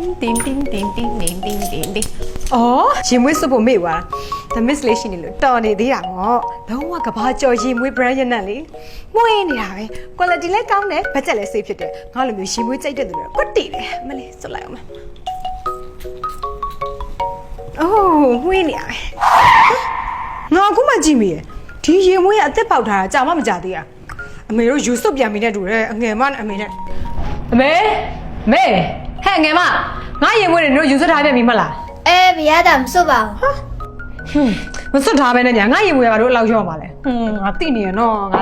တင်းတင်းတင်းတင်းတင်းတင်းတင်းတင်းတင်းအော်ရင်မွေးစွပ်ဖို့မေ့သွားတာ The Miss လေးရှိနေလို့တော်နေသေးတာပေါ့လုံးဝကဘာကြော်ရင်မွေး brand ရနက်လေမွေးနေတာပဲ quality လည်းကောင်းတယ် budget လည်း safe ဖြစ်တယ်ငါလိုမျိုးရင်မွေးကြိုက်တဲ့သူတွေကွတ်တီတယ်မလေးစွတ်လိုက်အောင်မယ်အိုးမွေးနေရပဲငါအခုမှကြည့်မိရဒီရင်မွေးကအသက်ပေါက်ထားတာကြာမှမကြသေးတာအမေတို့ယူစွတ်ပြန်ပြီးနဲ့တူတယ်အငယ်မနဲ့အမေနဲ့အမေမေ ဟဲ့ငယ်မငါရင်မွေးနေတို့ယူဆွထားပြန်ပြီမလားအဲဘရားတာမစွတ်ပါဘူးဟွန်းမစွတ်ထားပဲနဲ့ညာငါရင်မွေးကဘာလို့အလောက်ရော့မှာလဲဟွန်းငါသိနေရနော်ငါ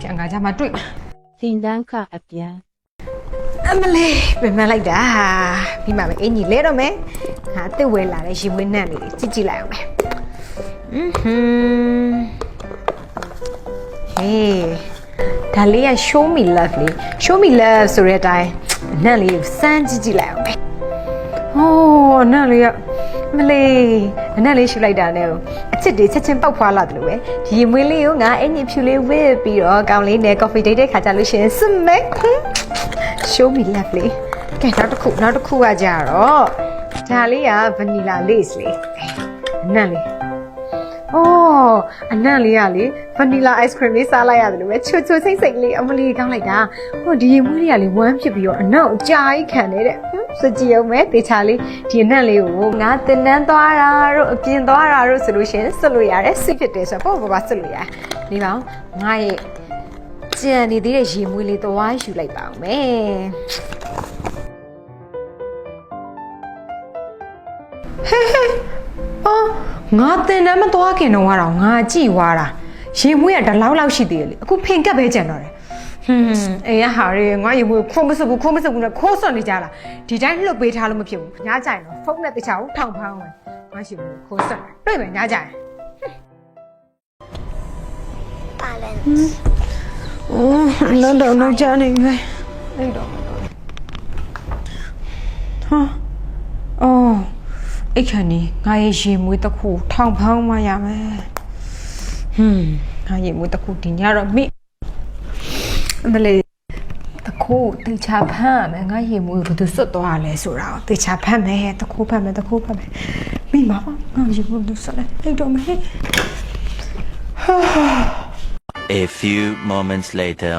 ပြန်ကကြမှာတွေ့မှာသင်တန်းခအပြန်အမလေးပြန်မလိုက်တာပြီးမှပဲအင်ကြီးလဲတော့မယ်ငါအစ်စ်ဝဲလာတဲ့ရေမွေးနှံ့လေးကြည့်ကြည့်လိုက်အောင်မယ်อือဟွန်းဟေးဒါလေးက show me love လေး show me love ဆိုတဲ့အတိုင်း နှံ့လေးကိုစမ်းကြည့်ကြည့်လိုက်အောင်မယ်ဟိုးနှံ့လေးကမလေးနှံ့လေးရှူလိုက်တာနဲ့အချစ်တွေချက်ချင်းပေါက်ဖွာလာတယ်လို့ပဲဒီရေမွေးလေးကိုငါအင်ကြီးဖြူလေးဝစ်ပြီးတော့ကောင်းလေးနဲ့ coffee date တဲ့ခါကြလို့ရှရင်စမဲဟွန်း show me lovely ကဲနောက်တစ်ခုနောက်တစ်ခုကကြတော့ဒါလေးက vanilla lace လေးအနံ့လေး အိုးအနံ့လေးကလေ vanilla ice cream လေးစားလိုက်ရတယ်လို့ပဲချွတ်ချွတ်စိမ့်စိမ့်လေးအမလီကောင်းလိုက်တာဟိုဒီရေမွေးလေးကလေဝမ်းဖြစ်ပြီးတော့အနံ့အကြာကြီးခံနေတဲ့ဟွန်းစကြည့်အောင်မယ်တေချာလေးဒီအနံ့လေးကိုငါတင်နန်းသွားတာတို့အပြင်သွားတာတို့ဆိုလို့ရှရင်ဆွတ်လို့ရတယ်စိတ်ဖြစ်တယ်ဆိုတော့ပေါ့ပေါ့ပါဆွတ်လို့ရတယ်ဒီပါအောင်ငါရဲ့ကြံနေသေးတဲ့ရေမွေးလေးသွားယူလိုက်ပါအောင်မယ် ငါတင်တမ်းမသွားခင်တော့ကတော့ငါကြည်ွားတာရေမွေးကဒီလောက်လောက်ရှိသေးတယ်လေအခုဖင်ကပ်ပဲကြံတော့တယ်ဟွန်းအေးရဟာရေငါရေမွေးခိုးမစဘူးခိုးမစဘူးနဲ့ခိုးစွန့်နေကြတာဒီတိုင်းလှုပ်ပေးထားလို့မဖြစ်ဘူးညကြရင်တော့ဖုန်းနဲ့တခြားကိုထောင်ဖောင်းဝင်ငါရှိဘူးခိုးစွန့်တွေ့မယ်ညကြရင်ပါလဲအိုးလုံးတော့တော့ကြနေပြီအဲ့တော့ဟာအော် အိတ်ခဏီငါရဲ့ရေမွေးတစ်ခုထောင်ဖောင်းမှရမယ်ဟွန်းငါရေမွေးတစ်ခုဒီညတော့မိအမလေးတခုတေချာဖမ်းရမယ်ငါရေမွေးဘယ်သူစွတ်သွားလဲဆိုတာကိုတေချာဖမ်းမယ်တခုဖမ်းမယ်တခုဖမ်းမယ်မိမပါငါရေမွေးဘယ်သူစွတ်လဲအိတ်တော့မယ် A few moments later.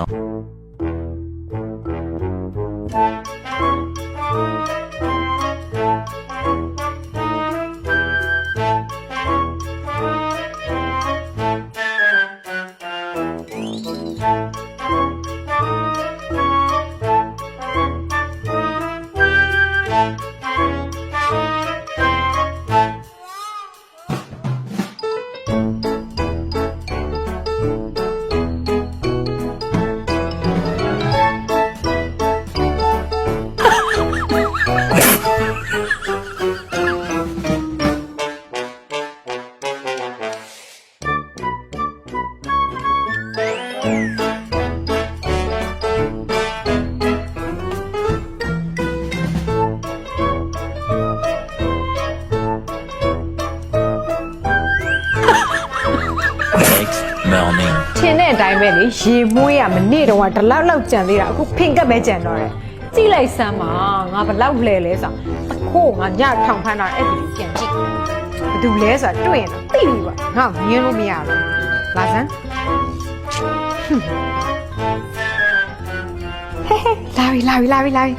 ပဲလေရေမွေးရမနေ့တော့ကဒီလောက်လောက်ကြံသေးတာအခုဖင်ကပ်ပဲကြံတော့တယ်ကြည့်လိုက်စမ်းပါငါဘလောက်လဲလဲဆိုတခိုးငါညထောင်ဖမ်းတာအဲ့ဒီပြန်ကြည့်ဘယ်သူလဲဆိုတာတွေ့ရင်တော့သိပြီပါငါမြင်လို့မရဘူးလာစမ်းဟွန်းဟဲဟဲလာပြီလာပြီလာပြီလာပြီ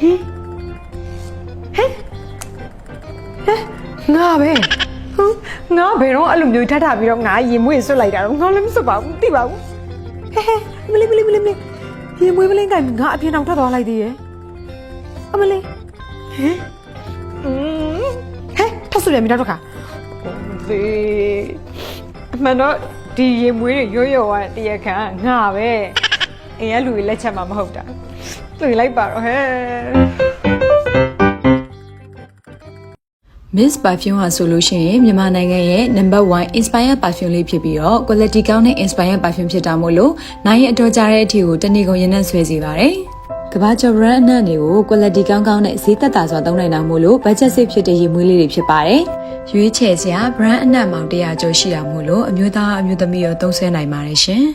ဟင်ဟဲဟဲငါပဲဟုတ် ငါဘယ်တော့အဲ့လိုမျိုးထပ်ထပြီးတော့ငါရင်မွေးဆွတ်လိုက်တာတော့ငါလည်းမဆွတ်ပါဘူးသိပါဘူးဟဲဟဲမလေးမလေးမလေးမလေးရင်မွေးမလေးကငါအပြင်အောင်ထွက်သွားလိုက်သေးရဲ့အမလေးဟဲอืมဟဲထပ်ဆွပြန်ပြီတော့ခါဟိုမလေးအမှန်တော့ဒီရင်မွေးတွေရွရွဝါတရားခံငါပဲအင်းရလူတွေလက်ချက်မှမဟုတ်တာတွေ့လိုက်ပါတော့ဟဲ့ Miss Perfume ဟာဆိုလို့ရှိရင်မြန်မာနိုင်ငံရဲ့ number 1 inspire perfume လေးဖြစ်ပြီးတော့ quality ကောင်းတဲ့ inspire perfume ဖြစ်တာမို့လို့နိုင်ရဲ့အတော်ကြာတဲ့အထိကိုတနေ့ကုန်ရင်နဲ့ဆွဲစီပါတယ်။ကဘာကျော် brand အနံ့တွေကို quality ကောင်းကောင်းနဲ့ဈေးသက်သာစွာသုံးနိုင်တာမို့လို့ budget safe ဖြစ်တဲ့ရေမွေးလေးတွေဖြစ်ပါတယ်။ရွေးချယ်စရာ brand အနံ့မောင်100ကျော်ရှိတာမို့လို့အမျိုးသားအမျိုးသမီးရောသုံးဆွဲနိုင်ပါတယ်ရှင်။